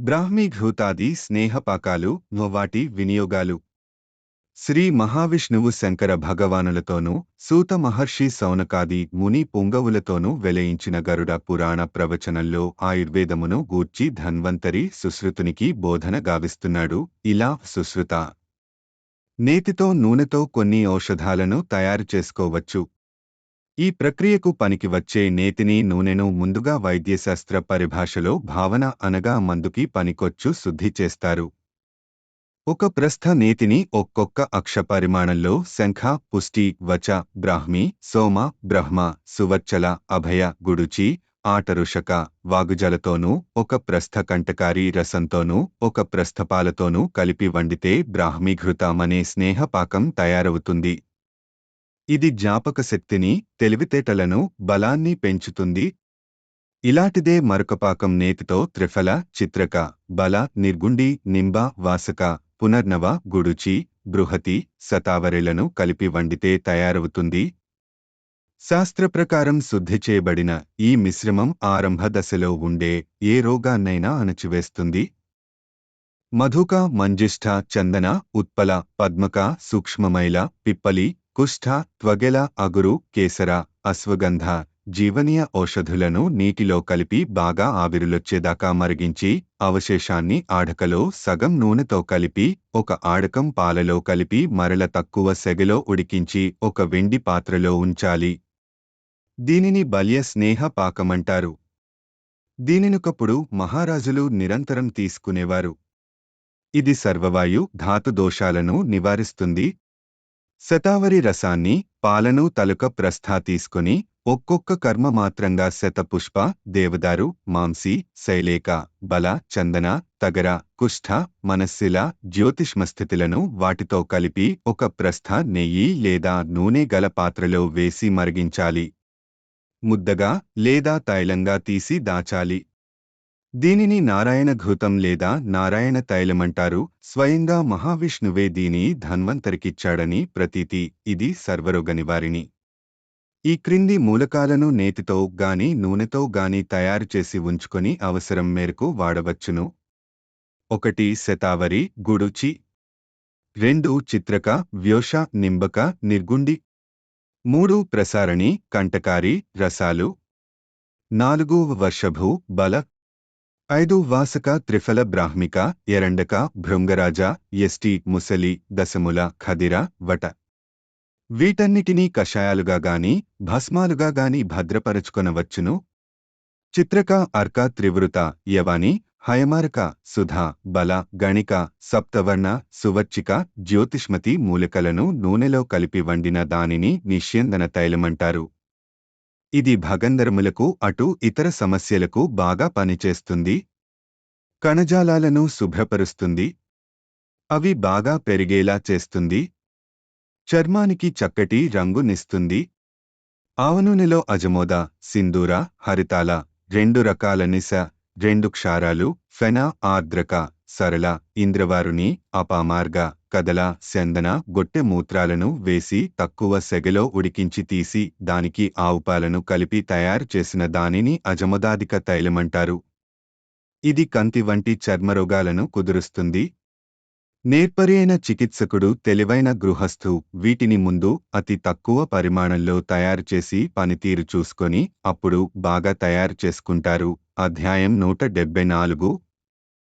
బ్రాహ్మీఘృతాది స్నేహపాకాలు వాటి వినియోగాలు. శ్రీ మహావిష్ణువు శంకర భగవానులతోనూ సూత మహర్షి సౌనకాది ముని పుంగవులతోనూ వెలయించిన గరుడ పురాణ ప్రవచనంలో ఆయుర్వేదమును గూర్చి ధన్వంతరి సుశ్రుతునికి బోధన గావిస్తున్నాడు. ఇలా సుశ్రుత. నేతితో నూనెతో కొన్ని ఔషధాలను తయారు చేసుకోవచ్చు. ఈ ప్రక్రియకు పనికి వచ్చే నేతిని నూనెను ముందుగా వైద్యశాస్త్ర పరిభాషలో భావన అనగా మందుకి పనికొచ్చు శుద్ధి చేస్తారు. ఒక ప్రస్థ నేతిని ఒక్కొక్క అక్ష పరిమాణంలో శంఖ పుష్టి వచ బ్రాహ్మి సోమ బ్రహ్మ సువచ్చల అభయ గుడుచి ఆటరుషక వాగుజలతోనూ ఒక ప్రస్థ కంటకారి రసంతోనూ ఒక ప్రస్థపాలతోనూ కలిపి వండితే బ్రాహ్మీఘృతమనే స్నేహపాకం తయారవుతుంది. ఇది జ్ఞాపక శక్తిని తెలివితేటలను బలాన్ని పెంచుతుంది. ఇలాంటిదే మరొకపాకం నేతితో త్రిఫల చిత్రక బల నిర్గుండి నింబ వాసక పునర్నవ గుడుచి బృహతి శతావరిలను కలిపి వండితే తయారవుతుంది. శాస్త్రప్రకారం శుద్ధి చేయబడిన ఈ మిశ్రమం ఆరంభ దశలో ఉండే ఏ రోగాన్నైనా అణచివేస్తుంది. మధుక మంజిష్ఠ చందన ఉత్పల పద్మక సూక్ష్మమైల పిప్పలి కుష్ఠ త్వగెల అగురు కేసర అశ్వగంధ జీవనీయ ఔషధులను నీటిలో కలిపి బాగా ఆవిరులొచ్చేదాకా మరిగించి అవశేషాన్ని ఆడకలో సగం నూనెతో కలిపి ఒక ఆడకం పాలలో కలిపి మరల తక్కువ సెగలో ఉడికించి ఒక వెండి పాత్రలో ఉంచాలి. దీనిని బల్య స్నేహ పాకమంటారు. దీనినొకప్పుడు మహారాజులు నిరంతరం తీసుకునేవారు. ఇది సర్వవాయు ధాతు దోషాలను నివారిస్తుంది శతావరి రసాన్ని పాలను తలుక ప్రస్థా తీసుకుని ఒక్కొక్క కర్మ మాత్రంగా శతపుష్ప దేవదారు మాంసి శైలేక బల చందన తగర కుష్ఠ మనస్సిల జ్యోతిష్మస్థితులను వాటితో కలిపి ఒక ప్రస్థ నెయ్యి లేదా నూనె గల పాత్రలో వేసి మరిగించాలి. ముద్దగా లేదా తైలంగా తీసి దాచాలి. దీనిని నారాయణ ఘృతం లేదా నారాయణ తైలమంటారు. స్వయంగా మహావిష్ణువే దీని ధన్వంతరికిచ్చాడని ప్రతీతి. ఇది సర్వరోగ నివారిణి. ఈ క్రింది మూలకాలను నేతితో గాని నూనెతో గాని తయారు చేసి ఉంచుకొని అవసరం మేరకు వాడవచ్చును. ఒకటి శతావరి గుడుచి. రెండు చిత్రక వ్యోష నింబక నిర్గుండి. మూడు ప్రసారణి కంటకారి రసాలు. నాలుగు వర్షభు బల. ఐదు వాసక త్రిఫల బ్రాహ్మిక ఎరండక భృంగరాజ ఎస్టి ముసలి దశముల ఖదిర వట. వీటన్నిటినీ కషాయాలుగా గాని భస్మాలుగా గాని భద్రపరచుకొనవచ్చును. చిత్రక అర్క త్రివృత యవాని హయమారక సుధా బల గణిక సప్తవర్ణ సువచ్చిక జ్యోతిష్మతి మూలికలను నూనెలో కలిపి వండిన దానిని నిష్యందన తైలమంటారు. ఇది భగంధరములకు అటు ఇతర సమస్యలకు బాగా పనిచేస్తుంది. కణజాలాలను శుభ్రపరుస్తుంది. అవి బాగా పెరిగేలా చేస్తుంది. చర్మానికి చక్కటి రంగునిస్తుంది ఆవనూనెలో అజమోద సింధూర హరితాల రెండు రకాల నిశ రెండు క్షారాలు ఫెనా ఆర్ద్రక సరళ ఇంద్రవారుని అపామార్గ. కదల సెందన గొట్టె మూత్రాలను వేసి తక్కువ సెగలో ఉడికించి తీసి దానికి ఆవుపాలను కలిపి తయారు చేసిన దానిని అజమదాదిక తైలమంటారు. ఇది కంతి వంటి చర్మరోగాలను కుదురుస్తుంది. నేర్పరియైన చికిత్సకుడు తెలివైన గృహస్థు వీటిని ముందు అతి తక్కువ పరిమాణంలో తయారు చేసి పనితీరు చూసుకొని అప్పుడు బాగా తయారు చేసుకుంటారు. అధ్యాయం నూట డెబ్బై నాలుగు